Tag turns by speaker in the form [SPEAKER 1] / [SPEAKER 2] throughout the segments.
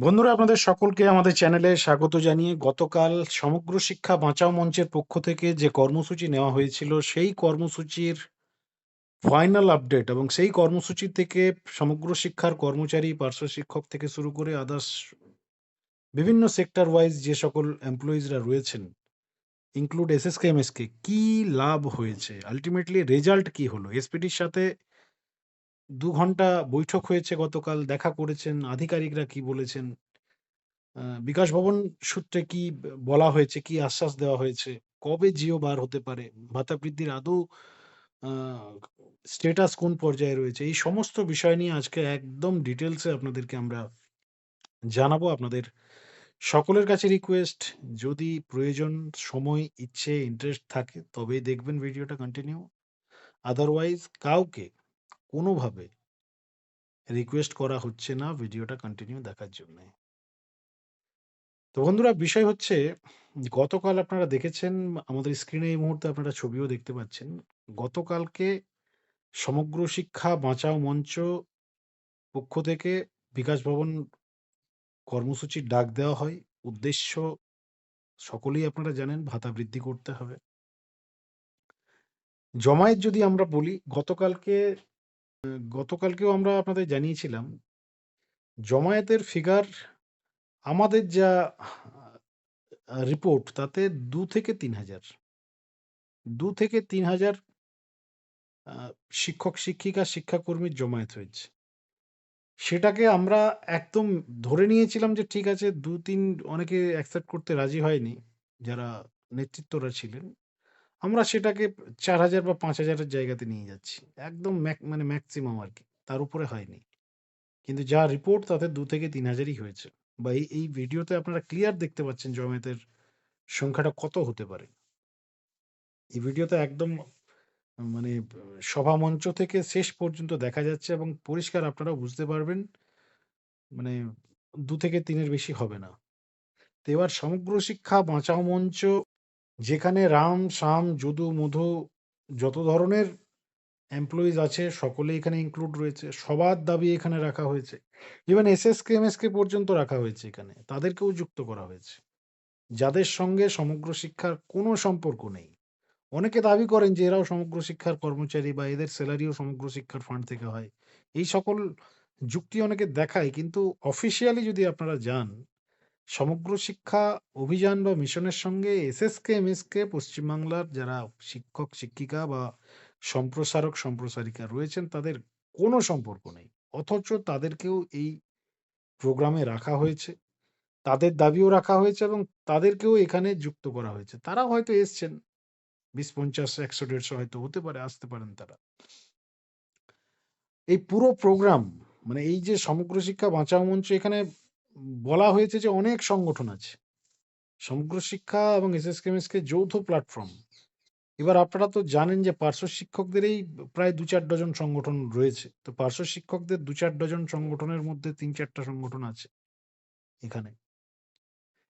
[SPEAKER 1] বন্ধুরা, আপনাদের সকলকে আমাদের চ্যানেলে স্বাগত জানিয়ে গতকাল সমগ্র শিক্ষা বাঁচাও মঞ্চের পক্ষ থেকে যে কর্মসূচি নেওয়া হয়েছিল, সেই কর্মসূচির ফাইনাল আপডেট এবং সেই কর্মসূচি থেকে সমগ্র শিক্ষার কর্মচারী, পার্শ্ব শিক্ষক থেকে শুরু করে আদার্স বিভিন্ন সেক্টর ওয়াইজ যে সকল এমপ্লয়িজরা রয়েছেন ইনক্লুড এসএসকে এমএসকে কি লাভ হয়েছে? আলটিমেটলি রেজাল্ট কি হলো? এসপিডির সাথে দু ঘণ্টা বৈঠক হয়েছে গতকাল, দেখা করেছেন, আধিকারিকরা কি বলেছেন? বিকাশ ভবন সূত্রে কি বলা হয়েছে, কি আশ্বাস দেওয়া হয়েছে? কবে জিও বার হতে পারে? ভাতা বৃদ্ধির আদৌ স্টেটাস কোন পর্যায়ে রয়েছে? এই সমস্ত বিষয় নিয়ে আজকে একদম ডিটেলসে আপনাদেরকে আমরা জানাব। আপনাদের সকলের কাছে রিকোয়েস্ট, যদি প্রয়োজন, সময়, ইচ্ছে, ইন্টারেস্ট থাকে, তবেই দেখবেন ভিডিওটা কন্টিনিউ। আদারওয়াইজ কাউকে কোনোভাবে রিকোয়েস্ট করা হচ্ছে না ভিডিওটা কন্টিনিউ দেখার জন্য। তো বন্ধুরা, বিষয় হচ্ছে, গতকাল আপনারা দেখেছেন, আমাদের স্ক্রিনে এই মুহূর্তে আপনারা ছবিও দেখতে পাচ্ছেন, গতকালকে সমগ্র শিক্ষা, বাঁচাও মঞ্চ পক্ষ থেকে বিকাশ ভবন কর্মসূচির ডাক দেওয়া হয়। উদ্দেশ্য সকলেই আপনারা জানেন, ভাতা বৃদ্ধি করতে হবে। জমায়েত যদি আমরা বলি, গতকালকে গতকালকেও আমরা আপনাদের জানিয়েছিলাম, জমায়েতের ফিগার আমাদের যা রিপোর্ট তাতে দু থেকে তিন হাজার। দু থেকে তিন হাজার শিক্ষক, শিক্ষিকা, শিক্ষাকর্মীর জমায়েত হয়েছে। সেটাকে আমরা একদম ধরে নিয়েছিলাম যে ঠিক আছে, দু, তিন অনেকে অ্যাকসেপ্ট করতে রাজি হয়নি, যারা নেতৃত্বরা ছিলেন। আমরা সেটাকে চার হাজার বা পাঁচ হাজারের জায়গাতে নিয়ে যাচ্ছি। একদম ম্যাক- মানে ম্যাক্সিমাম আর কি। তার উপরে হয়নি। কিন্তু যা রিপোর্ট তাতে দু থেকে তিন হাজারই হয়েছে। বা এই এই ভিডিওতে আপনারা ক্লিয়ার দেখতে পাচ্ছেন জমায়েতের সংখ্যাটা কত হতে পারে। এই ভিডিওতে একদম মানে সভা মঞ্চ থেকে শেষ পর্যন্ত দেখা যাচ্ছে এবং পরিষ্কার আপনারা বুঝতে পারবেন মানে দু থেকে তিনের বেশি হবে না। তো এবার সমগ্র শিক্ষা বাঁচাও মঞ্চ যেখানে রাম শাম যদু, মধু যত ধরনের এমপ্লয়িজ আছে সকলে এখানে ইনক্লুড রয়েছে। সবার দাবি এখানে রাখা হয়েছে। Even S S K M S K পর্যন্ত রাখা হয়েছে এখানে। তাদেরকেও যুক্ত করা হয়েছে। যাদের সঙ্গে সমগ্র শিক্ষার কোনো সম্পর্ক নেই। অনেকে দাবি করেন যে এরাও সমগ্র শিক্ষার কর্মচারী বা এদের স্যালারিও সমগ্র শিক্ষার ফান্ড থেকে হয়। এই সকল যুক্তি অনেকে দেখায়, কিন্তু অফিসিয়ালি যদি আপনারা যান সমগ্র শিক্ষা অভিযান বা মিশনের সঙ্গে এসএসকে এমএসকে পশ্চিমবাংলার যারা শিক্ষক, শিক্ষিকা বা সম্প্রসারক, সম্প্রসারিকা রয়েছেন, তাদের কোনো সম্পর্ক নেই। অথচ তাদেরকেও এই প্রোগ্রামে রাখা হয়েছে। তাদের দাবিও রাখা হয়েছে এবং তাদেরকেও এখানে যুক্ত করা হয়েছে। তারাও হয়তো এসছেন। বিশ, পঞ্চাশ, একশো, দেড়শো হয়তো হতে পারে, আসতে পারেন তারা। এই পুরো প্রোগ্রাম মানে এই যে সমগ্র শিক্ষা বাঁচাও মঞ্চ, এখানে বলা হয়েছে যে অনেক সংগঠন আছে। সমগ্র শিক্ষা এবং এসএসকেএমএসকে যৌথ প্ল্যাটফর্ম এবার আপনারা তো জানেন যে পার্শ্ব শিক্ষকদের এই প্রায় দু চার ডজন সংগঠন রয়েছে। তো পার্শ্ব শিক্ষকদের দু চার ডজন সংগঠনের মধ্যে তিন চারটা সংগঠন আছে এখানে।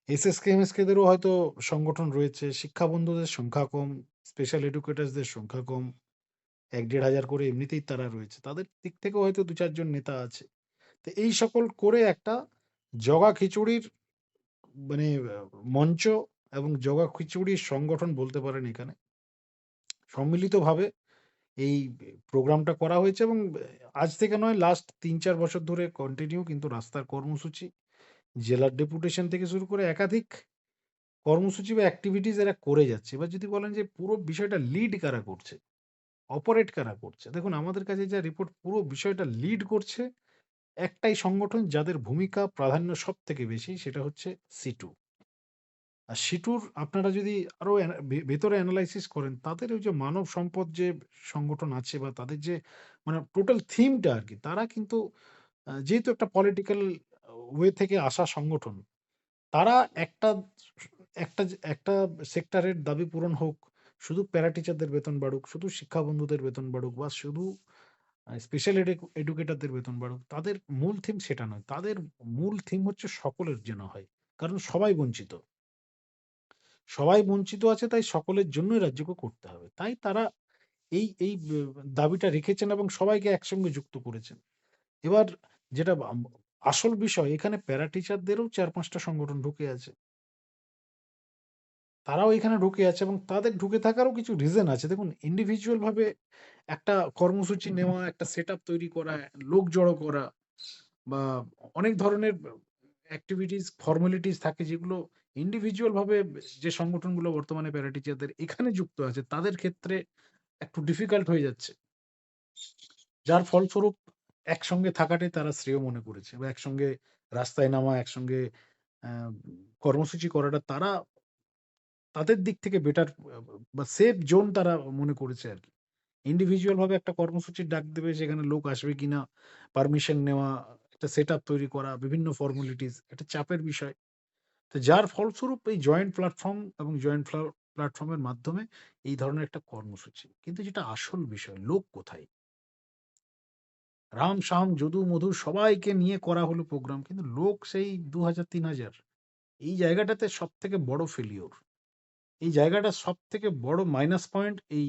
[SPEAKER 1] এসএসকেএমএসকেদেরও হয়তো সংগঠন রয়েছে। শিক্ষা বন্ধুদের সংখ্যা কম স্পেশাল এডুকেটার্সদের সংখ্যা কম, এক দেড় হাজার করে এমনিতেই তারা রয়েছে। তাদের দিক থেকেও হয়তো দু চারজন নেতা আছে। তো এই সকল করে একটা জগা খিচুড়ির মানে মঞ্চ এবং জগা খিচুড়ির সংগঠন বলতে পারেন এখানে। সম্মিলিতভাবে এই প্রোগ্রামটা করা হয়েছে এবং আজ থেকে নয় লাস্ট তিন চার বছর ধরে কন্টিনিউ কিন্তু রাস্তার কর্মসূচি, জেলার ডেপুটেশন থেকে শুরু করে একাধিক কর্মসূচি বা অ্যাক্টিভিটিস এরা করে যাচ্ছে। এবার যদি বলেন যে পুরো বিষয়টা লিড কারা করছে? অপারেট কারা করছে? দেখুন, আমাদের কাছে যা রিপোর্ট পুরো বিষয়টা লিড করছে একটাই সংগঠন যাদের ভূমিকা প্রাধান্য সব থেকে বেশি সেটা হচ্ছে সিটু। আর সিটুর আপনারা যদি আরও ভেতরে অ্যানালাইসিস করেন, তাদের ওই যে মানব সম্পদ যে সংগঠন আছে বা তাদের যে মানে টোটাল থিমটা আর কি, তারা কিন্তু যেহেতু একটা পলিটিক্যাল ওয়ে থেকে আসা সংগঠন, তারা একটা একটা একটা সেক্টরের দাবি পূরণ হোক, শুধু প্যারা টিচারদের বেতন বাড়ুক, শুধু শিক্ষা বন্ধুদের বেতন বাড়ুক বা শুধু স্পেশাল এডুকেটরদের বেতন বাড়ুক। তাদের মূল থিম সেটা নয়। তাদের মূল থিম হচ্ছে সকলের যেন হয়। কারণ সবাই বঞ্চিত। সবাই বঞ্চিত আছে, তাই সকলের জন্যই রাজ্যকে করতে হবে। তাই তারা এই এই দাবিটা রেখেছেন এবং সবাইকে একসঙ্গে যুক্ত করেছেন। এবার যেটা আসল বিষয়, এখানে প্যারা টিচারদেরও ৪-৫ টা সংগঠন ঢুকে আছে। তারাও এখানে ঢুকে আছে এবং তাদের ঢুকে থাকারও কিছু রিজন আছে। দেখুন ইন্ডিভিজুয়াল ভাবে একটা কর্মসূচি নেওয়া, একটা সেটআপ তৈরি করা, লোক জড়ো করা বা অনেক ধরনের অ্যাক্টিভিটিস, ফর্মালিটিস থাকে যেগুলো ইন্ডিভিজুয়াল ভাবে যে সংগঠনগুলো বর্তমানে প্যারা টিচারদের এখানে যুক্ত আছে তাদের ক্ষেত্রে একটু ডিফিকাল্ট হয়ে যাচ্ছে। যার ফলস্বরূপ একসঙ্গে থাকাটাই তারা শ্রেয় মনে করেছে বা একসঙ্গে রাস্তায় নামা, একসঙ্গে কর্মসূচি করাটা তারা তাদের দিক থেকে বেটার বা সেফ জোন তারা মনে করেছে আর কি ইন্ডিভিজুয়াল ভাবে একটা কর্মসূচির ডাক দেবে সেখানে লোক আসবে কিনা, পারমিশন নেওয়া, একটা সেটআপ তৈরি করা, বিভিন্ন ফর্মালিটিস একটা চাপের বিষয়। তো যার ফলস্বরূপ এই জয়েন্ট প্ল্যাটফর্ম এবং জয়েন্ট প্ল্যাটফর্মের মাধ্যমে এই ধরনের একটা কর্মসূচি। কিন্তু যেটা আসল বিষয় লোক কোথায়? রাম, শাম, যদু, মধু সবাইকে নিয়ে করা হলো প্রোগ্রাম। কিন্তু লোক সেই দু হাজার তিন হাজার এই জায়গাটাতে সব থেকে বড় ফেইলিউর। এই জায়গাটা সব থেকে বড় মাইনাস পয়েন্ট এই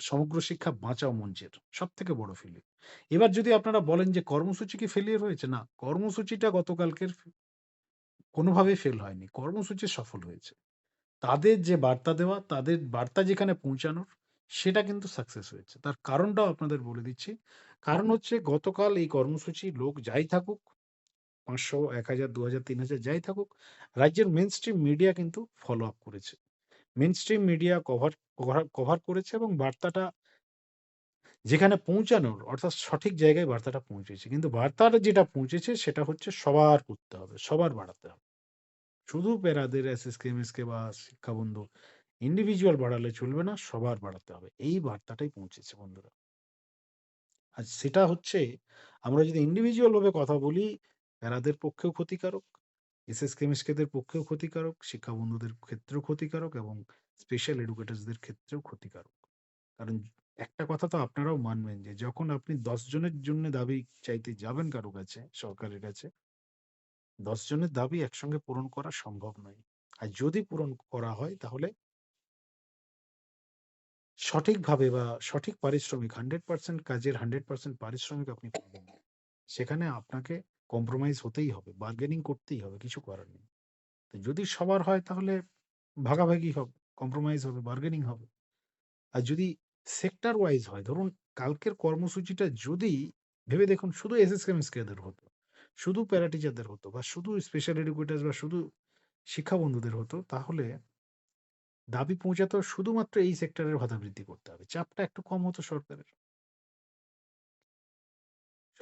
[SPEAKER 1] সমগ্র শিক্ষা বাঁচাও মঞ্চের। সবথেকে বড় ফেইলিউর। এবার যদি আপনারা বলেন যে কর্মসূচি কি ফেইলিউর হয়েছে? না, কর্মসূচিটা গতকালকের কোনোভাবেই ফেল হয়নি। কর্মসূচি সফল হয়েছে। তাদের যে বার্তা দেওয়া, তাদের বার্তা যেখানে পৌঁছানোর সেটা কিন্তু সাকসেস হয়েছে। তার কারণটাও আপনাদের বলে দিচ্ছি। কারণ হচ্ছে গতকাল এই কর্মসূচি লোক যাই থাকুক ৫০০, ১০০০, ২০০০, ৩০০০ যাই থাকুক, রাজ্যের মেইনস্ট্রিম মিডিয়া কিন্তু ফলো আপ করেছে। মেইনস্ট্রিম মিডিয়া কভার কভার করেছে এবং বার্তাটা যেখানে পৌঁছানোর অর্থাৎ সঠিক জায়গায় বার্তাটা পৌঁছেছে। কিন্তু বার্তাটা যেটা পৌঁছেছে সেটা হচ্ছে সবার করতে হবে, সবার বাড়াতে হবে। শুধু প্যারাদের এসএসকে, এমএসকে বা শিক্ষাবন্ধু ইন্ডিভিজুয়াল বাড়ালে চলবে না, সবার বাড়াতে হবে। এই বার্তাটাই পৌঁছেছে বন্ধুরা। আর সেটা হচ্ছে আমরা যদি ইন্ডিভিজুয়াল ভাবে কথা বলি, প্যারাদের পক্ষেও ক্ষতিকারক, এসএসকে, এমএসকেদের পক্ষেও ক্ষতিকারক, শিক্ষাবন্ধুদের ক্ষেত্রেও ক্ষতিকারক এবং স্পেশাল এডুকেটরসদের ক্ষেত্রেও ক্ষতিকারক। কারণ একটা কথা তো আপনারাও মানবেন যে যখন আপনি ১০ জনের জন্য দাবি চাইতে যাবেন কারও কাছে, সরকারের কাছে ১০ জনের দাবি একসঙ্গে পূরণ করা সম্ভব নয়। আর যদি পূরণ করা হয় তাহলে সঠিকভাবে বা সঠিক পারিশ্রমিক 100% কাজের 100% পারিশ্রমিক আপনি পাবেন সেখানে আপনাকে কম্প্রোমাইজ হতেই হবে, বার্গেনিং করতেই হবে, কিছু করার নেই। তো যদি সবার হয় তাহলে ভাগাভাগি হবে, কম্প্রোমাইজ হবে, বার্গেনিং হবে। আর যদি সেক্টর ওয়াইজ হয়, ধরুন কালকের কর্মসূচিটা যদি ভেবে দেখুন শুধু এসএসকে, এমএসকেদের হতো, শুধু প্যারা টিচারদের হতো বা শুধু স্পেশাল এডুকেটরস বা শুধু শিক্ষা বন্ধুদের হতো তাহলে দাবি পৌঁছাতো শুধুমাত্র এই সেক্টরের ভাতা বৃদ্ধি করতে হবে। চাপটা একটু কম হতো সরকারের।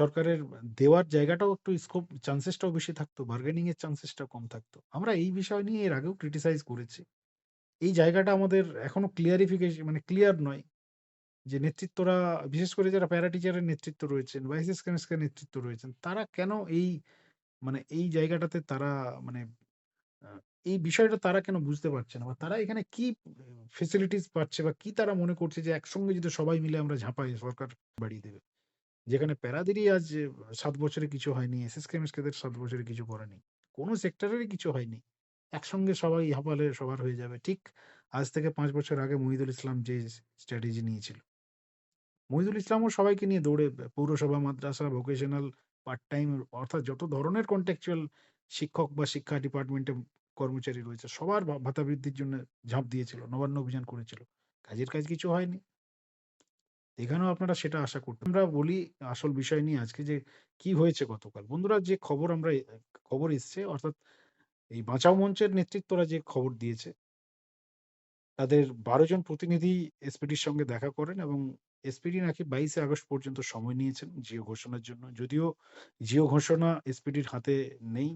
[SPEAKER 1] সরকারের দেওয়ার জায়গাটাও একটু স্কোপ চান্সেসটাও বেশি থাকতো। বার্গেনিং এর চান্সেসটা কম থাকতো। আমরা এই বিষয় নিয়ে এর আগেও ক্রিটিসাইজ করেছি। এই জায়গাটা আমাদের এখনও ক্লিয়ারিফিকেশন মানে ক্লিয়ার নয়। যে নেতৃত্বরা বিশেষ করে যারা প্যারা টিচারের নেতৃত্ব রয়েছেন বা এসএসকে, নেতৃত্ব রয়েছেন, তারা কেন এই মানে এই জায়গাটাতে তারা মানে এই বিষয়টা তারা কেন বুঝতে পারছে না? বা তারা এখানে কি ফেসিলিটিস পাচ্ছে বা কি তারা মনে করছে যে একসঙ্গে যদি সবাই মিলে আমরা ঝাঁপাই সরকার বাড়িয়ে দেবে। যেখানে প্যারাদেরই আজ সাত বছরে কিছু হয়নি। এসএসকে, এমএসকেদের ৭ বছরে কিছু করেনি। কোন সেক্টরেরই কিছু হয়নি। একসঙ্গে সবাই হাঁপালে সবার হয়ে যাবে। ঠিক আজ থেকে পাঁচ বছর আগে মহিদুল ইসলাম যে স্ট্র্যাটেজি নিয়েছিল। মহিদুল ইসলামও সবাইকে নিয়ে দৌড়ে পৌরসভা, মাদ্রাসা, ভোকেশনাল, পার্ট টাইম অর্থাৎ যত ধরনের কন্ট্রাকচুয়াল শিক্ষক বা শিক্ষা ডিপার্টমেন্টে কর্মচারী রয়েছে সবার ভাতা বৃদ্ধির জন্য ঝাঁপ দিয়েছিল। নবান্ন অভিযান করেছিল। কাজের কাজ কিছু হয়নি। এখানেও আপনারা সেটা আশা করতেন। আমরা বলি আসল বিষয় নিয়ে আজকে যে কি হয়েছে গতকাল। বন্ধুরা, যে খবর আমরা খবর এসছে, অর্থাৎ এই বাঁচাও মঞ্চের নেতৃত্বরা যে খবর দিয়েছে, তাদের ১২ জন প্রতিনিধি এসপিডির সঙ্গে দেখা করেন এবং এসপিডি নাকি ২২ আগস্ট পর্যন্ত সময় নিয়েছেন জিও ঘোষণার জন্য। যদিও জিও ঘোষণা এসপিডির হাতে নেই।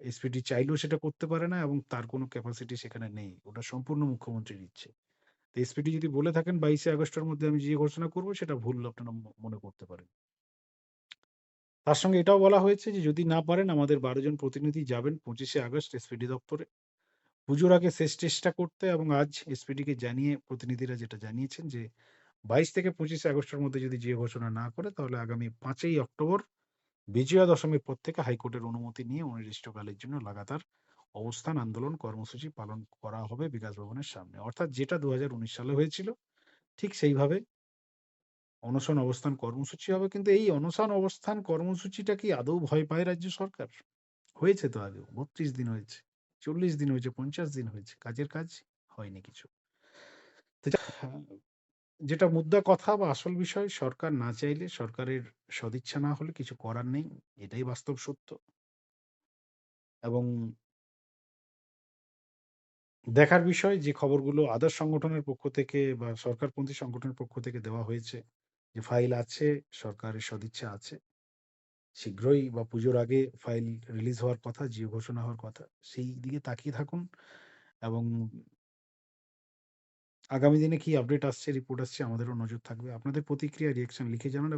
[SPEAKER 1] এসপিডি চাইলেও সেটা করতে পারে না এবং তার কোনো ক্যাপাসিটি সেখানে নেই। ওটা সম্পূর্ণ মুখ্যমন্ত্রীর ইচ্ছে। তো এসপিডি যদি বলে থাকেন ২২ আগস্টের মধ্যে আমি জিও ঘোষণা করব, সেটা ভুল আপনারা মনে করতে পারেন। তার সঙ্গে এটাও বলা হয়েছে যে, যদি না পারেন, আমাদের ১২ জন প্রতিনিধি যাবেন ২৫শে আগস্ট এসপিডি দপ্তরে। পুজোর আগে শেষ চেষ্টা করতে এবং আজ এসপিডিকে জানিয়ে প্রতিনিধিরা যেটা জানিয়েছেন যে ২২ থেকে ২৫শে আগস্টের মধ্যে যদি যে ঘোষণা না করে, তাহলে আগামী পাঁচই অক্টোবর বিজয়া দশমীর পর থেকে হাইকোর্টের অনুমতি নিয়ে অনির্দিষ্টকালের জন্য লাগাতার অবস্থান আন্দোলন কর্মসূচি পালন করা হবে বিকাশ ভবনের সামনে। অর্থাৎ যেটা ২০১৯ সালে হয়েছিল ঠিক সেইভাবে অনশন অবস্থান কর্মসূচি হবে। কিন্তু এই অনশন অবস্থান কর্মসূচিটা কি আদৌ ভয় পায় রাজ্য সরকার? হয়েছে তো আগেও। ৩২ দিন হয়েছে, ৪০ দিন হয়েছে, ৫০ দিন হয়েছে। কাজের কাজ হয়নি কিছু। যেটা মুদ্রা কথা বা আসল বিষয় সরকার না চাইলে, সরকারের সদিচ্ছা না হলে কিছু করার নেই। এটাই বাস্তব সত্য। এবং দেখার বিষয় যে খবরগুলো আদার্স সংগঠনের পক্ষ থেকে বা সরকারপন্থী সংগঠনের পক্ষ থেকে দেওয়া হয়েছে যে ফাইল আছে, সরকারের সদিচ্ছা আছে। শীঘ্রই বা পুজোর আগে ফাইল রিলিজ হওয়ার কথা, জিও ঘোষণা হওয়ার কথা। সেই দিকে তাকিয়ে থাকুন এবং আগামী দিনে কি আপডেট আসছে, রিপোর্ট আসছে আমাদেরও নজর থাকবে। আপনাদের প্রতিক্রিয়া, রিঅ্যাকশন লিখে জানান।